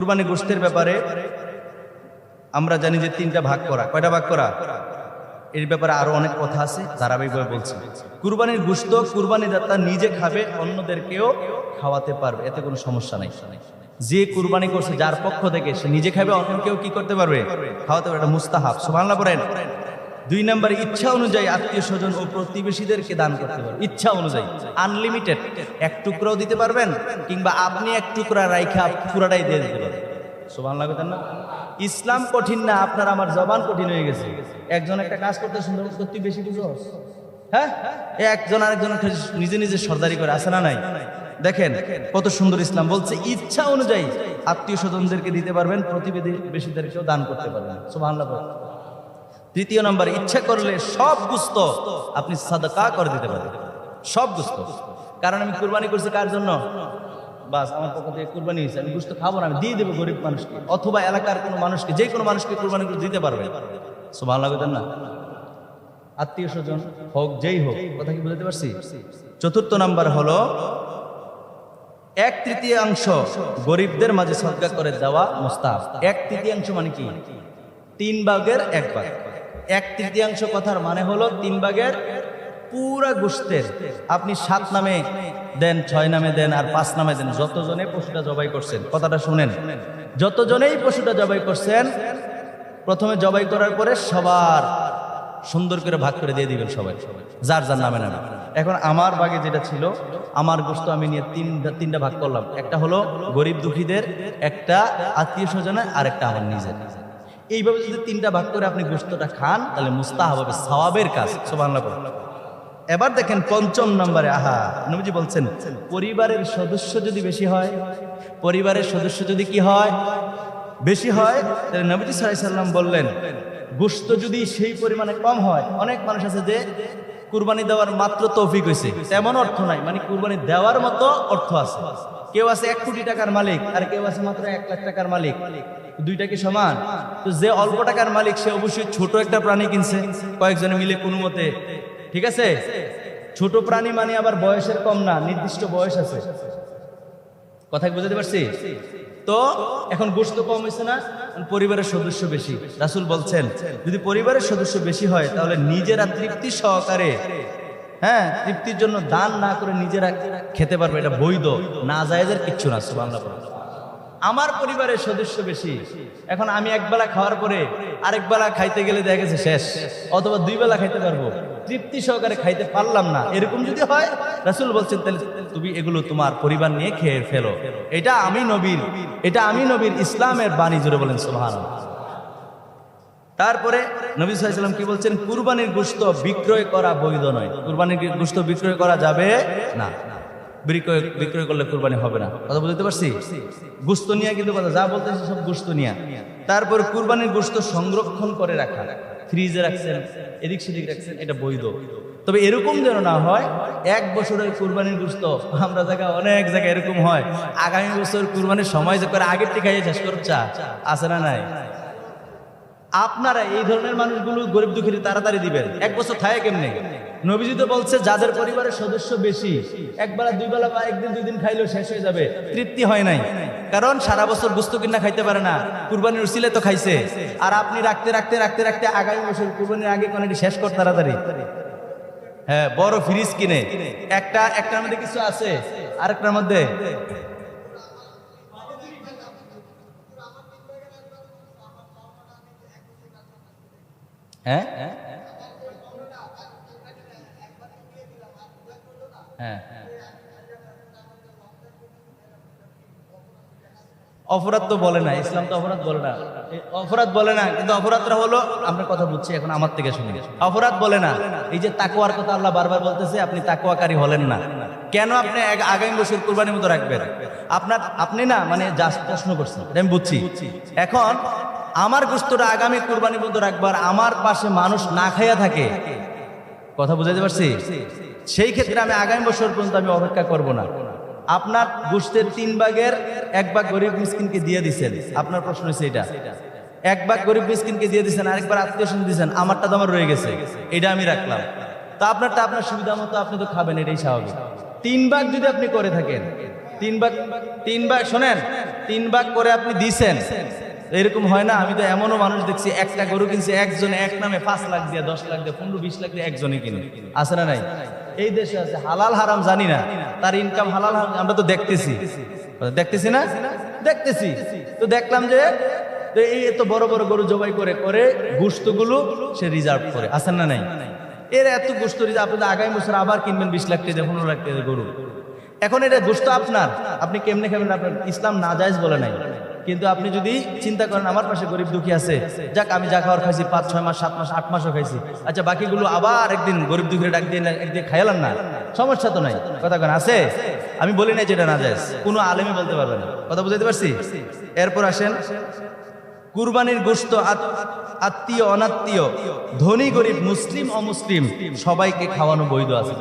কুরবানি গোস্তের ব্যাপারে আমরা জানি যে তিনটা ভাগ করা। কয়টা ভাগ করা? এর ব্যাপারে আরও অনেক কথা আছে, ধারাবাহিকভাবে বলছি। কুরবানির গুস্ত কুরবানি দাতা নিজে খাবে, অন্যদেরকেও খাওয়াতে পারবে, এতে কোনো সমস্যা নাই। যে কুরবানি করছে, যার পক্ষ থেকে সে নিজে খাবে অন্য কেউ কি করতে পারবে? খাওয়াতে পারবে, এটা মুস্তাহাব। সুবহানাল্লাহ বলেন। দুই নম্বর, ইচ্ছা অনুযায়ী আত্মীয় স্বজন ও প্রতিবেশীদেরকে দান করতে পারবে। ইচ্ছা অনুযায়ী। আনলিমিটেড এক টুকরাও দিতে পারবেন, কিংবা আপনি এক টুকরা রাইখা পুরাটাই দিয়ে দিতে পারবেন। সুবান লাগতেন না? ইসলাম কঠিন না, আপনার আমার জবান কঠিন হয়ে গেছে। একজন একটা কাজ করতে সুন্দর বেশি বুঝো? হ্যাঁ? একজন আরেকজন নিজে নিজে সর্দারি করে আসে না নাই? দেখেন কত সুন্দর ইসলাম বলছে, ইচ্ছা অনুযায়ী আত্মীয় স্বজনদেরকে দিতে পারবেন, প্রতিবেশীদেরকেও দান করতে পারবেন। সুবাহ তৃতীয় নম্বর, ইচ্ছে করলে সব গুস্ত আপনি সাদাকা করে দিতে পারেন। সব গুস্ত। কারণ আমি কুরবানি করছি কার জন্য? বাস, আমার পক্ষ থেকে কুরবানি হয়েছে। আমি গুস্ত খাব না, আমি দিয়ে দেবো গরিব মানুষকে। অথবা এলাকার কোনো মানুষকে, যে কোনো মানুষকে কুরবানি করে দিতে পারবে। সো ভালো লাগতেন না? আত্মীয় স্বজন হোক, যেই হোক, কথা কি বুঝতে পারছি? চতুর্থ নাম্বার হলো, এক তৃতীয়াংশ গরিবদের মাঝে সদকা করে দেওয়া মোস্তাফ এক তৃতীয়াংশ মানে কি? তিন ভাগের এক ভাগ। এক তৃতীয়াংশ কথার মানে হলো তিন ভাগের পুরা গোষ্ঠের। আপনি সাত নামে দেন, ছয় নামে দেন আর পাঁচ নামে দেন। যতজনে পশুটা জবাই করছেন, কথাটা শুনেন। যতজনেই পশুটা জবাই করছেন, প্রথমে জবাই করার পরে সবার সুন্দর করে ভাগ করে দিয়ে দিবেন সবাই। যার যার নামে নামে। এখন আমার ভাগে যেটা ছিল, আমার গোস্ত আমি নিয়ে তিনটা তিনটা ভাগ করলাম। একটা হলো গরিব দুঃখীদের, একটা আত্মীয় স্বজনের আর একটা আমার নিজের। এইভাবে যদি তিনটা ভাগ করে আপনি গোস্তটা খান, তাহলে মুস্তাহাব হবে কাজ। বলুন। এবার দেখেন পঞ্চম নম্বরে, আহা, নবীজি বলছেন, পরিবারের সদস্য যদি বেশি হয়, পরিবারের সদস্য যদি কি হয়, বেশি হয়, তাহলে নবীজি সাল্লাম বললেন গোস্ত যদি সেই পরিমাণে কম হয়, অনেক মানুষ আছে যে কুরবানি দেওয়ার মাত্র তৌফিক হয়েছে। তেমন অর্থ নাই মানে কুরবানি দেওয়ার মতো অর্থ আছে। কেউ আছে এক কোটি টাকার মালিক আর কেউ আছে মাত্র এক লাখ টাকার মালিক। দুইটা কি সমান? তো যে অল্প টাকার মালিক, সে অবশ্যই ছোট একটা প্রাণী কিনছে। কয়েকজনে মিলে কোনো মতে। ঠিক আছে? ছোট প্রাণী মানে আবার বয়সের কম না, নির্দিষ্ট বয়স আছে। কথা বুঝাতে পারছি? তো এখন গোস্ত কম হয়েছে না? পরিবারের সদস্য বেশি। রাসুল বলছেন, যদি পরিবারের সদস্য বেশি হয়, তাহলে নিজেরা তৃপ্তি সহকারে হ্যাঁ তৃপ্তির জন্য দান না করে নিজেরা খেতে পারবে, এটা বৈধ না জায়েজের কিচ্ছু না বাংলা আমার পরিবারের সদস্য বেশি। এখন আমি একবেলা খাওয়ার পরে আরেক বেলা খাইতে গেলে দেখা গেছে শেষ, অথবা দুই বেলা খাইতে পারব। তৃপ্তি সহকারে খাইতে পারলাম না। এরকম যদি হয়, রাসুল বলছেন, তাহলে তুমি এগুলো তোমার পরিবার নিয়ে খেয়ে ফেলো। এটা আমি নবীর, এটা আমি নবীর ইসলামের বাণী জুড়ে বলেন সোহান তারপরে নবী সাল্লাম কি বলছেন, কুরবানির গোস্ত বিক্রয় করা বৈধ নয়। কুরবানির গোস্ত বিক্রয় করা যাবে না। বিক্রয় বিক্রয় করলে কুরবানি হবে না। কথা বুঝতে পারছি? গোস্ত নিয়ে কিন্তু কথা, যা বলতেছে সব গোস্ত নিয়ে। তারপর কুরবানির গোস্ত সংরক্ষণ করে রাখা। ফ্রিজে রাখছেন, এদিক সেদিক রাখছেন, এটা বৈধ। তবে এরকম যেন না হয়, এক বছরের কুরবানির গোস্ত আমরা জায়গায় অনেক জায়গায় এরকম হয়। আগামী বছর কুরবানির সময় যে করে আগের থেকে শেষ করছা, আছে না নাই? আপনারা এই ধরনের মানুষগুলো গরিব দুঃখী তাড়াতাড়ি দিবেন। এক বছর থাকে কেমনে? নবীজি তো বলছে, যাদের পরিবারের সদস্য বেশি, একবেলা দুই বেলা বা একদিন দুই দিন খাইলেও শেষ হয়ে যাবে। তৃপ্তি হয় নাই। কারণ সারা বছর গুস্ত কিনা খাইতে পারে না, কুরবানির উসিলে তো খাইছে। আর আপনি রাখতে রাখতে রাখতে রাখতে আগামী বছর কুরবানির আগে কোন শেষ কর তাড়াতাড়ি। হ্যাঁ বড় ফ্রিজ কিনে। একটা, একটার মধ্যে কিছু আছে, আরেকটার মধ্যে হ্যাঁ? হ্যাঁ। অপরাধ তো বলে না, ইসলাম তো অপরাধ বলে না। অপরাধ বলে না, কিন্তু অপরাধটা হলো আপনার কথা বুঝছি, এখন আমার থেকে শুনি অপরাধ বলে না, এই যে তাকুয়ার কথা আল্লাহ বারবার বলতেছে, আপনি তাকুয়াকারী হলেন না। কেন আপনি আগামী বছর কুরবানির মতো রাখবেন? আপনার আপনি না মানে জাস্ট প্রশ্ন করছেন আমি বুঝছি। এখন আমার গোস্তটা আগামী কুরবানির পর্যন্ত রাখবার, আমার পাশে মানুষ না খাইয়া থাকে। কথা বুঝাইতে পারছি? সেই ক্ষেত্রে আমি আগামী বছর পর্যন্ত আমি অপেক্ষা করব না। আপনার গোষ্ঠের তিন ভাগের এক ভাগ গরিব মিসকিনকে দিয়ে দিছেন। আপনার প্রশ্ন হচ্ছে এটা। এক ভাগ গরিব মিসকিনকে দিয়ে দিচ্ছেন আরেকবার আত্মীয় স্বজন দিয়েছেন আমারটা তো আমার রয়ে গেছে। এটা আমি রাখলাম। তো আপনারটা আপনার সুবিধা মতো আপনি তো খাবেন, এটাই স্বাভাবিক। তিন ভাগ যদি আপনি করে থাকেন, তিন ভাগ তিন ভাগ, শোনেন, তিন ভাগ করে আপনি দিছেন এরকম হয় না, আমি তো এমনও মানুষ দেখছি, একটা গরু কিনছে, একজনে এক নামে পাঁচ লাখ দিয়ে, দশ লাখ দিয়ে, পনেরো, বিশ লাখ দিয়ে একজনে কিনে। আছে না নাই? এই দেশে আছে, হালাল হারাম জানি না, তার ইনকাম হালাল হারাম, আমরা তো দেখতেছি। দেখতেছি না? দেখতেছি। তো দেখলাম যে এই এত বড় বড় গরু জবাই করে করে গুস্তগুলো সে রিজার্ভ করে। আছেন না নাই? এর এত গোস্ত রিজার্ভ আপনি আগামী বছর আবার কিনবেন বিশ লাখ টাকা পনেরো লাখ টাকা গরু। এখন এটা গোস্ত আপনার, আপনি কেমনে খাবেন আপনার? ইসলাম না বলে নাই। কিন্তু আপনি যদি চিন্তা করেন, আমার পাশে গরিব দুঃখী আছে, যাক, আমি যা খাওয়ার খাইছি, পাঁচ, ছয় মাস, সাত মাস, আট মাসও খাইছি। আচ্ছা বাকিগুলো আবার একদিন গরিব দুঃখীরা ডাক দিয়ে একদিন খাইলাম না? সমস্যা তো নাই। কথা কেন, আছে? আমি বলি নাই যেটা না যায় কোনো আলেমই বলতে পারবে না। কথা বুঝাইতে পারছি? এরপর আসেন, কুরবানির গোস্ত আত- আত্মীয়, অনাত্মীয়, ধনী, গরিব, মুসলিম, অমুসলিম, সবাইকে খাওয়ানো বৈধ আছে।